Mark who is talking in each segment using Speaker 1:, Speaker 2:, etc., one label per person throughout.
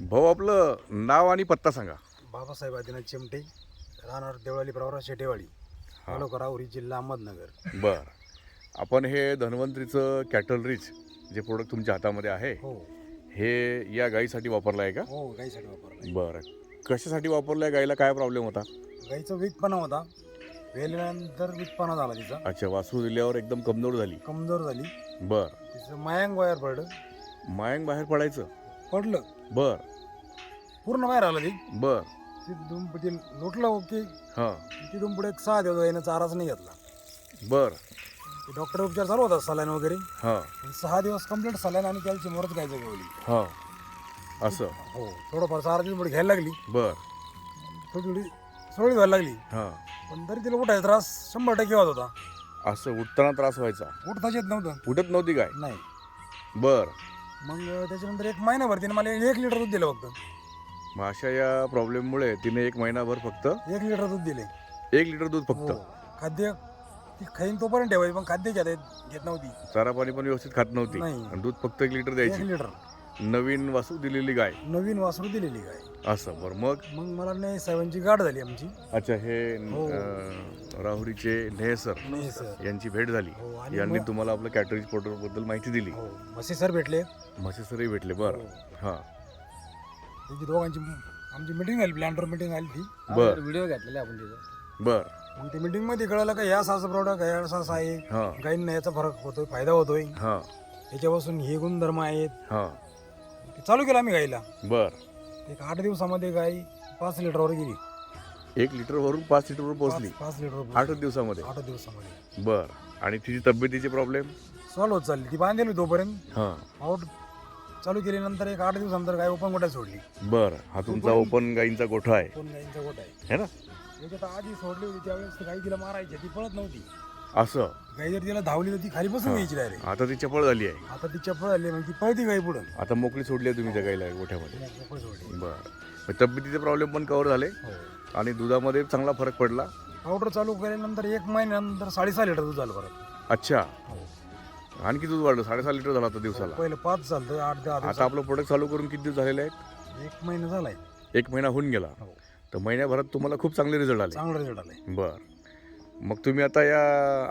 Speaker 1: भाऊ आपलं नाव आणि पत्ता सांगा.
Speaker 2: बाबासाहेब आदिनाथ चिमटे राहणार देवळाली प्रवरा शेटेवाडी तालुका राहुरी जिल्हा अहमदनगर.
Speaker 1: बर. आपण हे धन्वंतरीचं कॅटल रिच जे प्रोडक्ट तुमच्या हातामध्ये आहे
Speaker 2: हो.
Speaker 1: हे या गाईसाठी वापरलं आहे का?
Speaker 2: हो गाईसाठी वापरला
Speaker 1: बरं. कशासाठी वापरलं आहे गाईला काय प्रॉब्लेम होता?
Speaker 2: गाईचा वीकपणा होता. वेल्यानंतर वीकपणा झाला तिचा.
Speaker 1: अच्छा वासरू दिल्यावर एकदम कमजोर झाली.
Speaker 2: कमजोर झाली.
Speaker 1: बर.
Speaker 2: तिचं मायांग वायर पडलं.
Speaker 1: मायंग बाहेर पडायचं?
Speaker 2: पडलं.
Speaker 1: बर.
Speaker 2: पूर्ण बाहेर आलं ती.
Speaker 1: बर.
Speaker 2: ती दुमपटी लोटलं ओके.
Speaker 1: हां.
Speaker 2: ती दुमपटी एक सहा दिवस यानं चाराच नाही घेतला.
Speaker 1: बर.
Speaker 2: ते डॉक्टर उपचार चालू होता सलाईन वगैरे.
Speaker 1: हां.
Speaker 2: सहा दिवस कंप्लीट सलाईन आणि कॅल्शियमवरच गाय जगवली
Speaker 1: हां. असं.
Speaker 2: हो थोडंफार चार दिवस घ्यायला लागली.
Speaker 1: बर.
Speaker 2: थोडी थोडी सोळी व्हायला लागली.
Speaker 1: हां.
Speaker 2: पण तरी तिला उठायचा त्रास शंभर टक्के होत होता.
Speaker 1: असं उठताना त्रास व्हायचा.
Speaker 2: उठताच येत नव्हतं.
Speaker 1: उठत नव्हती काय?
Speaker 2: नाही.
Speaker 1: बर.
Speaker 2: मग त्याच्यानंतर एक महिनाभर तिने मला एक लिटर दूध दिलं फक्त.
Speaker 1: मग अशा या प्रॉब्लेममुळे तिने एक महिनाभर फक्त
Speaker 2: एक लिटर दूध दिले.
Speaker 1: एक लिटर दूध फक्त.
Speaker 2: हो. खाद्य ती खाईन तोपर्यंत ठेवायची पण खाद्य घेता येत- घेत नव्हती.
Speaker 1: चारा पाणी पण व्यवस्थित खात नव्हती.
Speaker 2: नाही.
Speaker 1: आणि दूध फक्त एक लिटर
Speaker 2: एक
Speaker 1: द्यायची
Speaker 2: लिटर.
Speaker 1: नवीन वासू दिलेली गाय.
Speaker 2: नवीन वासरू दिलेली गाय.
Speaker 1: असं बरं. मग?
Speaker 2: मग मला नाही साहेबांची गाठ झाली आमची.
Speaker 1: अच्छा हे
Speaker 2: हो.
Speaker 1: अं, राहुरीचे नेहसर
Speaker 2: नाही सर
Speaker 1: यांची भेट झाली.
Speaker 2: हो आणि
Speaker 1: यांनी
Speaker 2: मग-
Speaker 1: तुम्हाला आपलं कॅटरेज पोर्टरबद्दल माहिती दिली.
Speaker 2: हो म्हशी सर भेटले.
Speaker 1: म्हशीसरही भेटले बरं.
Speaker 2: हो. त्यांची दोघांची आमची मिटिंग झाली प्लॅनवर मिटिंग आली ती.
Speaker 1: बर.
Speaker 2: व्हिडिओ घेतलेला आपण तिथं.
Speaker 1: बर.
Speaker 2: मग ते मिटिंगमध्ये कळलं का ह्या सासं प्रॉडक्ट ह्या असं आहे?
Speaker 1: हां.
Speaker 2: गाईंना याचा फरक होतोय फायदा होतोय.
Speaker 1: हां.
Speaker 2: याच्यापासून हे गुणधर्म आहेत.
Speaker 1: हां.
Speaker 2: ते चालू केलं आम्ही गाईला
Speaker 1: बर.
Speaker 2: एक आठ दिवसामध्ये गाई पाच लिटरवर गेली.
Speaker 1: एक लिटरवरून पाच लिटरवर पोहोचली?
Speaker 2: पाच- लिटर
Speaker 1: आठ दिवसामध्ये?
Speaker 2: आठ दिवसामध्ये.
Speaker 1: बर. आणि तिची तब्येतीचे प्रॉब्लेम
Speaker 2: सॉल्व होत चालली. ती बांधली तोपर्यंत.
Speaker 1: हां.
Speaker 2: आउट चालू केल्यानंतर एक आठ दिवसानंतर गाय ओपन गोट्यात सोडली.
Speaker 1: बर हा तुमचा ओपन गाईंचा गोठा आहे.
Speaker 2: दोन गायींचा गोठा आहे.
Speaker 1: है ना?
Speaker 2: याच्यात आधी सोडली होती त्यावेळेस गाई तिला मारायची ती पळत नव्हती.
Speaker 1: असं?
Speaker 2: गाई जर तिला धावली तर ती खाली बसून घ्यायची डायरेक्ट
Speaker 1: आता ती चपळ झाली आहे.
Speaker 2: आता ती चपळ आली मग ती पळती गाई पुढं.
Speaker 1: आता मोकळी सोडली आहे तुम्ही त्या गाईला गोठ्यामध्ये.
Speaker 2: सोडली.
Speaker 1: बर. तब्येतीचे प्रॉब्लेम पण कव्हर झाले.
Speaker 2: हो.
Speaker 1: आणि दुधामध्ये चांगला फरक पडला.
Speaker 2: पावडर चालू केल्यानंतर एक महिन्यानंतर साडेसहा लिटर दूध झालं परत.
Speaker 1: अच्छा.
Speaker 2: हो.
Speaker 1: आणखी दूध वाढलं साडेसहा लिटर झाला आता दिवसाला.
Speaker 2: पहिलं पाच चालतं आठ दहा
Speaker 1: आता. आपलं प्रोडक्ट चालू करून किती दिवस झालेले आहेत?
Speaker 2: एक महिना झालाय.
Speaker 1: एक महिना होऊन गेला.
Speaker 2: हो.
Speaker 1: तर महिन्याभरात तुम्हाला खूप चांगले रिझल्ट आले.
Speaker 2: चांगला रिझल्ट आलाय
Speaker 1: बर. मग तुम्ही आता या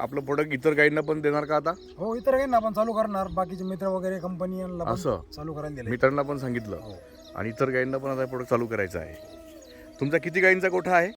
Speaker 1: आपलं प्रोडक्ट इतर गाईंना पण देणार का आता?
Speaker 2: हो इतर काही ना आपण चालू करणार. बाकीचे मित्र वगैरे कंपनी
Speaker 1: असं?
Speaker 2: चालू करायला दिले
Speaker 1: मित्रांना पण सांगितलं.
Speaker 2: हो.
Speaker 1: आणि इतर गाईंना पण आता प्रोडक्ट चालू करायचं आहे. तुमचा किती गाईंचा गोठा आहे?